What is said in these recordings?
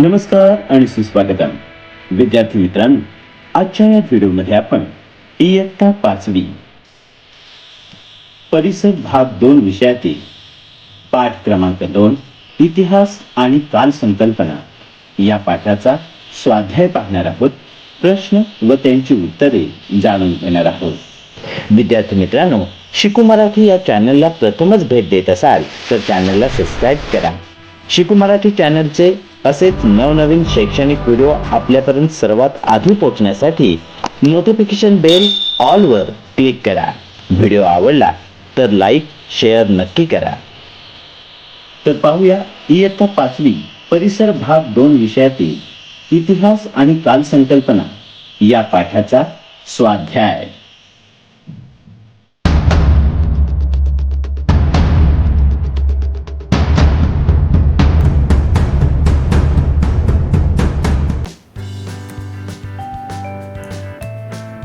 नमस्कार आणि सुस्वागतम. विद्यार्थी मित्रांनो आजच्या या व्हिडिओमध्ये आपण इयत्ता पाचवी परिसर भाग दोन विषयातील पाठ क्रमांक दोन इतिहास आणि काल संकल्पना या पाठाचा स्वाध्याय पाहणार आहोत. प्रश्न व त्यांची उत्तरे जाणून घेणार आहोत. विद्यार्थी मित्रांनो शिकू मराठी या चॅनलला प्रथमच भेट देत असाल तर चॅनलला सबस्क्राईब करा. शिकू मराठी चॅनलचे असेच नवनवीन शैक्षणिक व्हिडिओ आपल्यापर्यंत सर्वात आधी पोहोचण्यासाठी नोटिफिकेशन बेल ऑलवर क्लिक करा. व्हिडिओ आवडला तर लाईक शेअर नक्की करा. तर पाहूया इयत्ता पाचवी परिसर भाग दोन विषयातील इतिहास आणि काल संकल्पना या पाठाचा स्वाध्याय.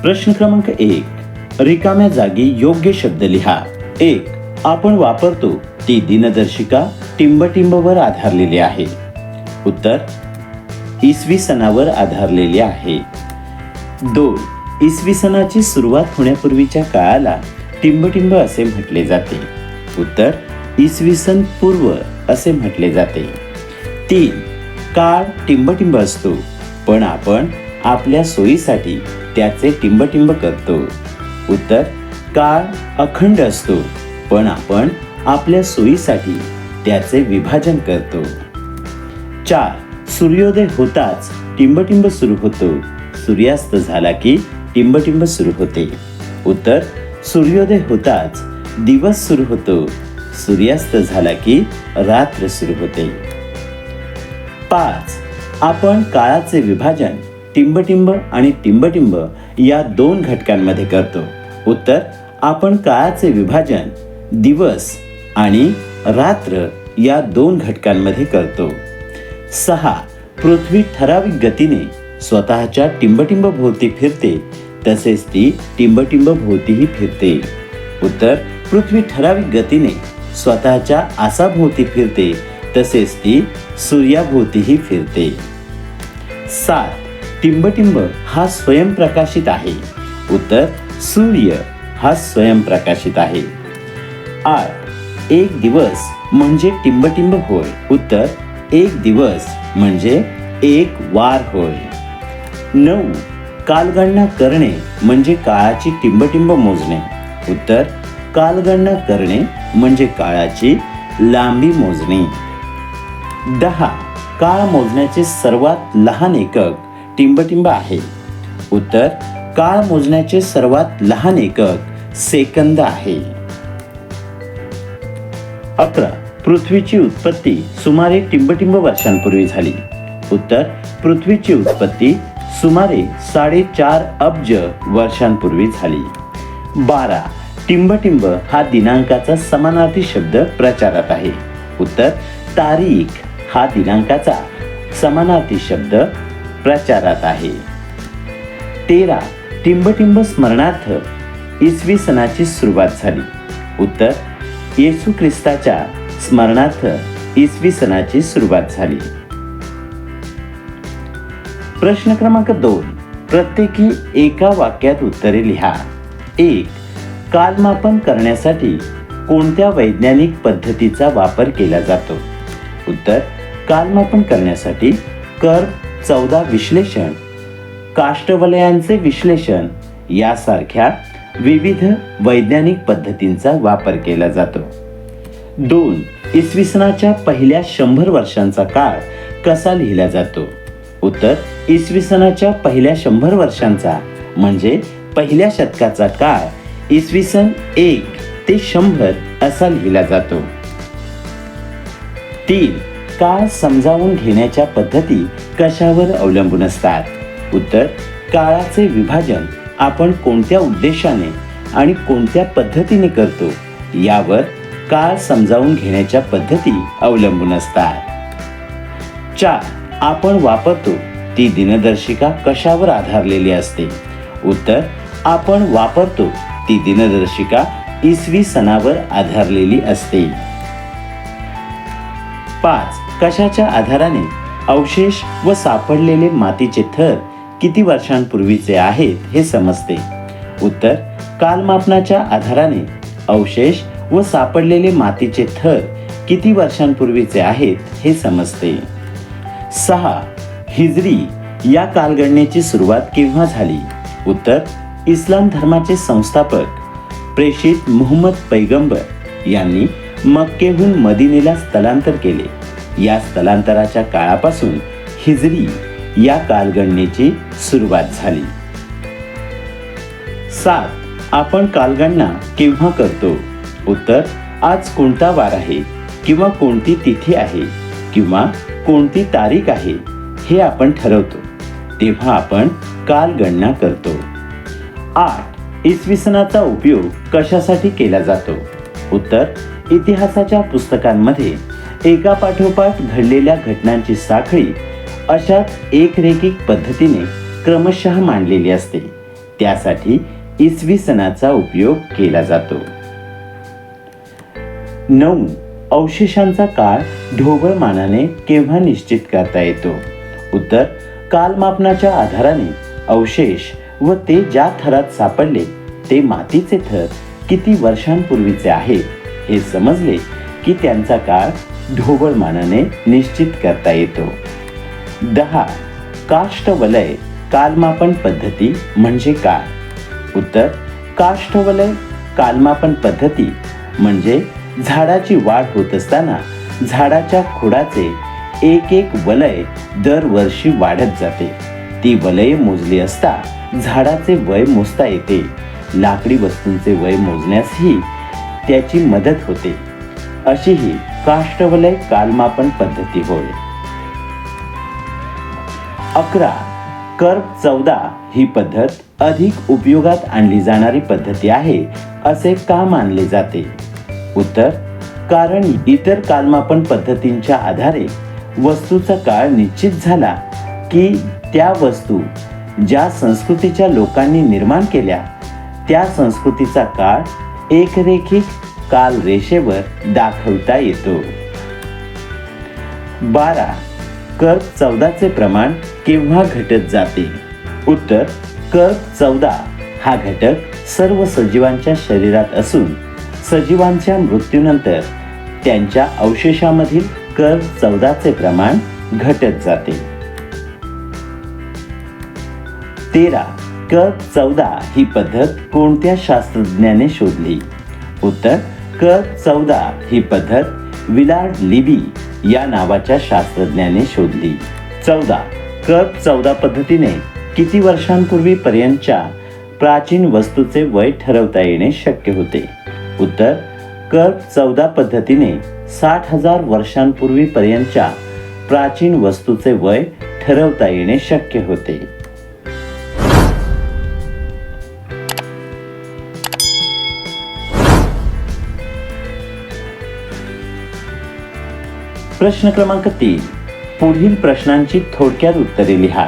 प्रश्न क्रमांक एक. रिकाम्या जागी योग्य शब्द लिहा. एक आपण वापरतो ती दिनदर्शिका टिंबटिंबवर आधारलेली आहे. उत्तर इसवी सणावर आधारलेली आहे. दोन इसवी सणाची सुरुवात होण्यापूर्वीच्या काळाला टिंबटिंब असे म्हटले जाते. उत्तर इसवी सन पूर्व असे म्हटले जाते. तीन काळ टिंबटिंब असतो पण आपण आपल्या सोयीसाठी त्याचे टिंबटिंब करतो. उत्तर काळ अखंड असतो पण आपण आपल्या सोयीसाठी त्याचे विभाजन करतो. चार सूर्योदय होताच टिंबटिंब सुरू होतो. सूर्यास्त झाला की टिंबटिंब सुरू होते. उत्तर सूर्योदय होताच दिवस सुरू होतो. सूर्यास्त झाला की रात्र सुरू होते. पाच आपण काळाचे विभाजन टिंबटिंब आणि टिंबटिंब या दोन घटकांमध्ये करतो. उत्तर आपण काळाचे विभाजन दिवस आणि रात्र या दोन घटकांमध्ये करतो. सहा पृथ्वी ठराविक गतीने स्वतःच्या टिंबटिंब भोवती फिरते तसेच ती टिंबटिंब भोवतीही फिरते. उत्तर पृथ्वी ठराविक गतीने स्वतःच्या आसाभोवती फिरते तसेच ती सूर्याभोवतीही फिरते. सात टिंबटिंब हा स्वयंप्रकाशित आहे. उत्तर सूर्य हा स्वयंप्रकाशित आहे. आठ एक दिवस म्हणजे टिंबटिंब होय. उत्तर एक दिवस म्हणजे एक वार होय. नऊ कालगणना करणे म्हणजे काळाची टिंबटिंब मोजणे. उत्तर कालगणना करणे म्हणजे काळाची लांबी मोजणे. दहा काळ मोजण्याचे सर्वात लहान एकक टिंबटिंब आहे. उत्तर काळ मोजण्याचे सर्वात लहान एकक सेकंद आहे. अकरा पृथ्वीची उत्पत्ती सुमारे टिंबटिंब वर्षांपूर्वी झाली. उत्तर पृथ्वीची उत्पत्ती सुमारे साडेचार अब्ज वर्षांपूर्वी झाली. बारा टिंबटिंब हा दिनांकाचा समानार्थी शब्द प्रचारात आहे. उत्तर तारीख हा दिनांकाचा समानार्थी शब्द प्रचारात आहे. तेरा टिंबटिंब स्मरणार्थ इसवी सणाची सुरुवात झाली. उत्तर येशू ख्रिस्ताच्या स्मरणार्थ इसवी सणाची सुरुवात झाली. प्रश्न क्रमांक दोन प्रत्येकी एका वाक्यात उत्तरे लिहा. एक कालमापन करण्यासाठी कोणत्या वैज्ञानिक पद्धतीचा वापर केला जातो? उत्तर कालमापन करण्यासाठी कर चौदा विश्लेषण काष्टवलयांचे विश्लेषण यासारख्या विविध वैज्ञानिक पद्धतींचा वापर केला जातो. दोन इसवी सणाच्या पहिल्या शंभर वर्षांचा काळ कसा लिहिला जातो? उत्तर इसवी सणाच्या पहिल्या शंभर वर्षांचा म्हणजे पहिल्या शतकाचा काळ इसवी सन एक ते शंभर असा लिहिला जातो. तीन काळ समजावून घेण्याच्या पद्धती कशावर अवलंबून असतात? उत्तर काळाचे विभाजन आपण कोणत्या उद्देशाने आणि कोणत्या पद्धतीने करतो? यावर काळ समजावून घेण्याच्या पद्धती अवलंबून असतात. चार आपण वापरतो ती दिनदर्शिका कशावर आधारलेली असते? उत्तर आपण वापरतो ती दिनदर्शिका इसवी सणावर आधारलेली असते. पाच कशाच्या आधाराने अवशेष व सापडलेले मातीचे थर किती वर्षांपूर्वीचे आहेत हे समजते? उत्तर कालमापनाच्या आधाराने अवशेष व सापडलेले मातीचे थर किती वर्षांपूर्वीचे आहेत हे समजते. सहा हिजरी या कालगणनेची सुरुवात केव्हा झाली? उत्तर इस्लाम धर्माचे संस्थापक प्रेषित मुहम्मद पैगंबर यांनी मक्केहून मदिनेला स्थलांतर केले. या स्थलांतराच्या काळापासून हिजरी या कालगणनेची सुरुवात झाली. सात आपण कालगणना केव्हा करतो? उत्तर आज कोणता वार आहे? किंवा कोणती तिथी आहे? किंवा कोणती तारीख आहे? हे आपण ठरवतो. तेव्हा आपण कालगणना करतो. आठ इसवी सणाचा उपयोग कशासाठी केला जातो? उत्तर इतिहासाच्या पुस्तकांमध्ये एकापाठोपाठ घडलेल्या घटनांची साखळी अशाच एकरेखिक पद्धतीने क्रमशः मांडलेली असते. त्यासाठी इसवी सणाचा उपयोग केला जातो. नऊ. अवशेषांचा काळ ढोबळ मानाने केव्हा निश्चित करता येतो? उत्तर कालमापनाच्या आधाराने अवशेष व ते ज्या थरात सापडले ते मातीचे थर किती वर्षांपूर्वीचे आहे हे समजले की त्यांचा काळ ढोबळ मानाने निश्चित करता येतो. दहा. काष्ठवलय कालमापन पद्धती म्हणजे काय? उत्तर. काष्ठवलय कालमापन पद्धती म्हणजे झाडाची वाढ होत असताना झाडाच्या खोडाचे एक एक वलय दरवर्षी वाढत जाते. ती वलये मोजली असता झाडाचे वय मोजता येते. लाकडी वस्तूंचे वय मोजण्यासही त्याची मदत होते. अशी ही काष्टवलय कालमापन पद्धती होय. अकरा कर्क चौदा ही पद्धत अधिक उपयोगात आणली जाणारी पद्धती आहे असे का मानले जाते? उत्तर कारण इतर कालमापन पद्धतींच्या आधारे वस्तूचा काळ निश्चित झाला की त्या वस्तू ज्या संस्कृतीच्या लोकांनी निर्माण केल्या त्या संस्कृतीचा काळ एकरेखिक काल रेषेवर दाखवता येतो. बारा. कर्क चौदाचे प्रमाण केव्हा घटत जाते? उत्तर कर्क चौदा हा घटक सर्व सजीवांच्या शरीरात असून सजीवांच्या मृत्यूनंतर त्यांच्या अवशेषामधील कर्क चौदाचे प्रमाण घटत जाते. तेरा. कर्क चौदा ही पद्धत कोणत्या शास्त्रज्ञाने शोधली? उत्तर क चौदा ही पद्धत विलार्ड लिबी या नावाच्या शास्त्रज्ञाने शोधली. चौदा क चौदा पद्धतीने किती वर्षांपूर्वी पर्यंतच्या प्राचीन वस्तूचे वय ठरवता येणे शक्य होते? उत्तर क चौदा पद्धतीने साठ हजार वर्षांपूर्वी पर्यंतच्या प्राचीन वस्तूचे वय ठरवता येणे शक्य होते. प्रश्न क्रमांक तीन. पुढील प्रश्नांची थोडक्यात उत्तरे लिहा.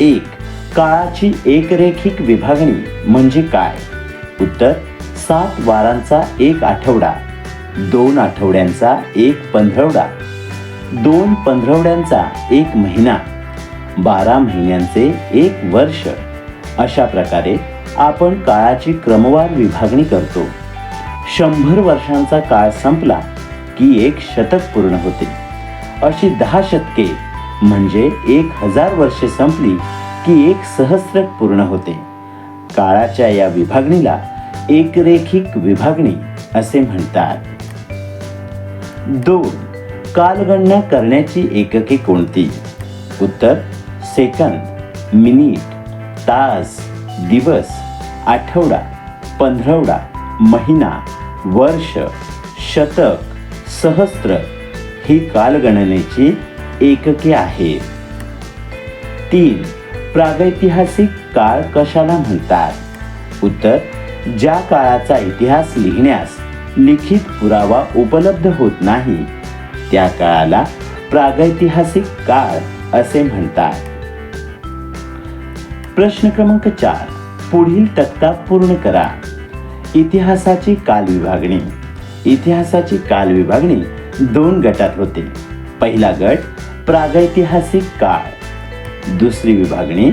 एक काळाची एकरेखिक विभागणी म्हणजे काय? उत्तर सात वारांचा एक आठवडा दोन आठवड्यांचा एक पंधरवडा दोन पंधरवड्यांचा एक महिना बारा महिन्यांचे एक वर्ष. अशा प्रकारे आपण काळाची क्रमवार विभागणी करतो. शंभर वर्षांचा काळ संपला की एक शतक पूर्ण होते. अशी दहा शतके म्हणजे एक हजार वर्षे संपली की एक सहस्र पूर्ण होते. काळाच्या या विभागणीला एकरेखिक विभागणी असे म्हणतात. दोन कालगणना करण्याची एकके कोणती? उत्तर सेकंद मिनिट तास दिवस आठवडा पंधरवडा महिना वर्ष शतक. सहस्त्र ही कालगणनेची एकके आहे. तीन प्रागैतिहासिक काळ कशाला म्हणतात? उत्तर ज्या काळाचा इतिहास लिहिण्यास लिखित पुरावा उपलब्ध होत नाही त्या काळाला प्रागैतिहासिक काळ असे म्हणतात. प्रश्न क्रमांक चार पुढील तक्ता पूर्ण करा. इतिहासाची काल विभागणी इतिहासाची काल विभागणी दोन गटात होते. पहिला गट प्रागैतिहासिक काळ. दुसरी विभागणी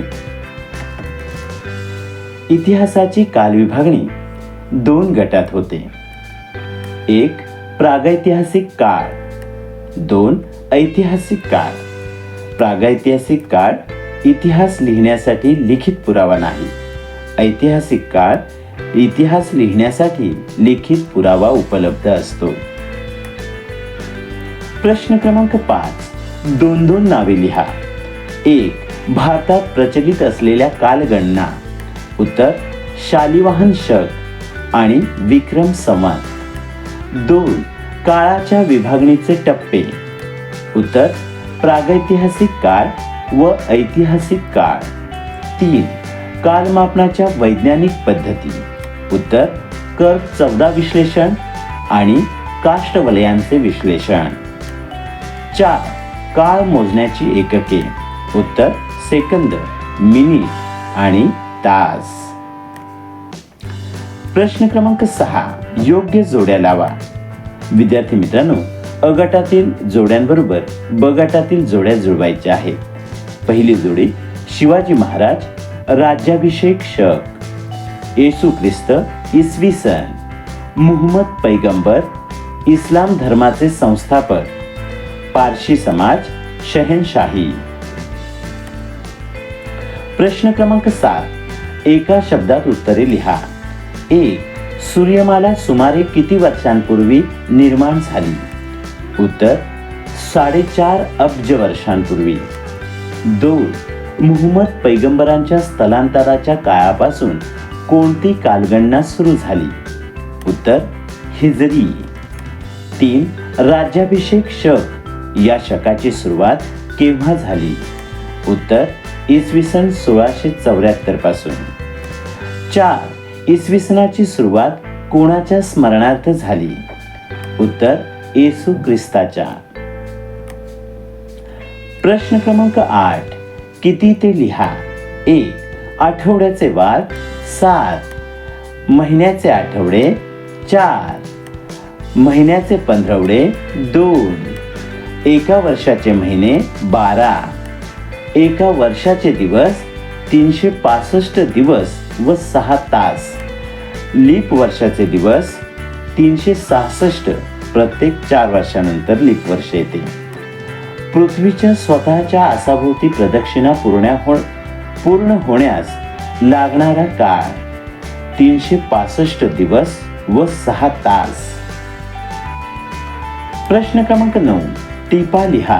इतिहासाची काल विभागणी दोन गटात होते. एक प्रागैतिहासिक काळ. दोन ऐतिहासिक काळ. प्रागैतिहासिक काळ इतिहास लिहिण्यासाठी लिखित पुरावा नाही. ऐतिहासिक काळ इतिहास लिहिण्यासाठी लिखित पुरावा उपलब्ध असतो. प्रश्न क्रमांक पाच. दोन दोन नावे लिहा. एक भारतात प्रचलित असलेल्या कालगणना. उत्तर शालिवाहन शक आणि विक्रम संवत दोन काळाच्या विभागणीचे टप्पे. उत्तर प्रागैतिहासिक काळ व ऐतिहासिक काळ. तीन कालमापनाच्या वैज्ञानिक पद्धती. उत्तर कर चौदा विश्लेषण आणि काष्टवलयांचे विश्लेषण. चार काळ मोजण्याची एकके. उत्तर सेकंद मिनिट आणि तास. प्रश्न क्रमांक सहा योग्य जोड्या लावा. विद्यार्थी मित्रांनो अ गटातील जोड्यांबरोबर ब गटातील जोड्या जुळवायच्या आहेत. पहिली जोडी शिवाजी महाराज राज्याभिषेक शक. येशू ख्रिस्त इसवी सन. मुहम्मद पैगंबर इस्लाम धर्माचे संस्थापक. पारशी समाज शहनशाही. प्रश्न क्रमांक सात. एका शब्दात उत्तरे लिहा. एक सूर्यमाला सुमारे किती वर्षांपूर्वी निर्माण झाली? उत्तर साडेचार अब्ज वर्षांपूर्वी. दोन मुहम्मद पैगंबरांच्या स्थलांतराच्या काळापासून कोणती कालगणना सुरू झाली? उत्तर हिजरी. तीन राज्याभिषेक शक. या शकाची सुरुवात केव्हा झाली? उत्तर इसवी सन सोळाशे चौऱ्याहत्तरपासून. चार इसवी सनाची सुरुवात कोणाच्या स्मरणार्थ झाली? उत्तर येसू ख्रिस्ताच्या. प्रश्न क्रमांक आठ. किती ते लिहा? एक आठवड्याचे वार सात. महिन्याचे आठवडे चार. महिन्याचे पंधरवडे दोन. एका वर्षाचे महिने बारा. एका वर्षाचे दिवस तीनशे पासष्ट दिवस व सहा तास. लीप वर्षाचे दिवस तीनशे सहासष्ट प्रत्येक चार वर्षानंतर लीप वर्ष येते. पृथ्वीच्या स्वतःच्या आसाभोवती प्रदक्षिणा पूर्ण हो पूर्ण होण्यास लागणारा काळ. तीनशे पासष्ट दिवस व सहा तास. प्रश्न क्रमांक नऊ. टिपा लिहा.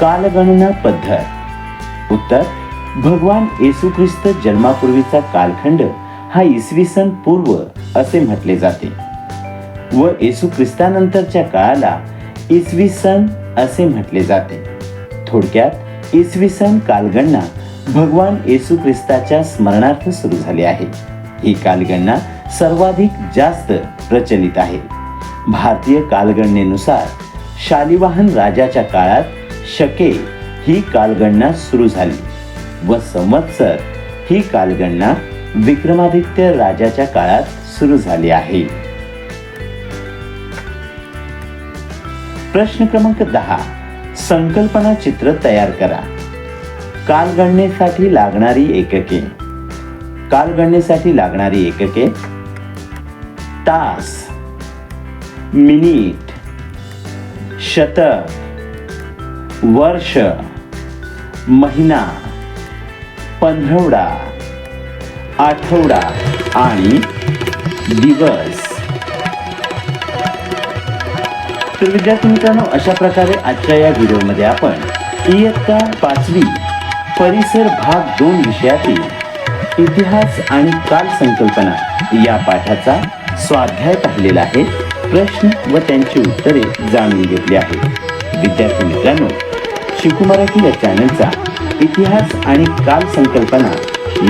कालगणना पद्धत. उत्तर भगवान येशू ख्रिस्त जन्मापूर्वीचा कालखंड हा इसवी सन पूर्व असे म्हटले जाते. व येशू ख्रिस्तानंतरच्या काळाला इसवी सन असे म्हटले जाते. थोडक्यात इसवी सन कालगणना भगवान येशू ख्रिस्ताच्या स्मरणार्थ सुरू झाली आहे. ही कालगणना सर्वाधिक जास्त प्रचलित आहे. भारतीय कालगणनेनुसार शालिवाहन राजाच्या काळात शके ही कालगणना सुरू झाली व संवत्सर ही कालगणना विक्रमादित्य राजाच्या काळात सुरू झाली आहे. प्रश्न क्रमांक दहा. संकल्पना चित्र तयार करा. कालगणनेसाठी लागणारी एकके. कालगणनेसाठी लागणारी एकके. तास. मिनिट. शतक. वर्ष. महिना. पंधरवडा. आठवडा आणि दिवस. तर विद्यार्थी मित्रांनो अशा प्रकारे आजच्या या व्हिडिओमध्ये आपण इयत्ता पाचवी परिसर भाग दोन विषयातील इतिहास आणि काल संकल्पना या पाठाचा स्वाध्याय पाहिलेला आहे. प्रश्न व त्यांची उत्तरे जाणून घेतली आहेत. विद्यार्थी मित्रांनो शिकू मराठी या चॅनलचा इतिहास आणि काल संकल्पना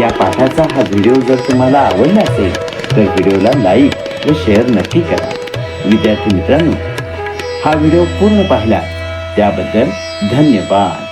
या पाठाचा हा व्हिडिओ जर तुम्हाला आवडला असेल तर व्हिडिओला लाईक व शेअर नक्की करा. विद्यार्थी मित्रांनो हा व्हिडिओ पूर्ण पाहिला त्याबद्दल धन्यवाद.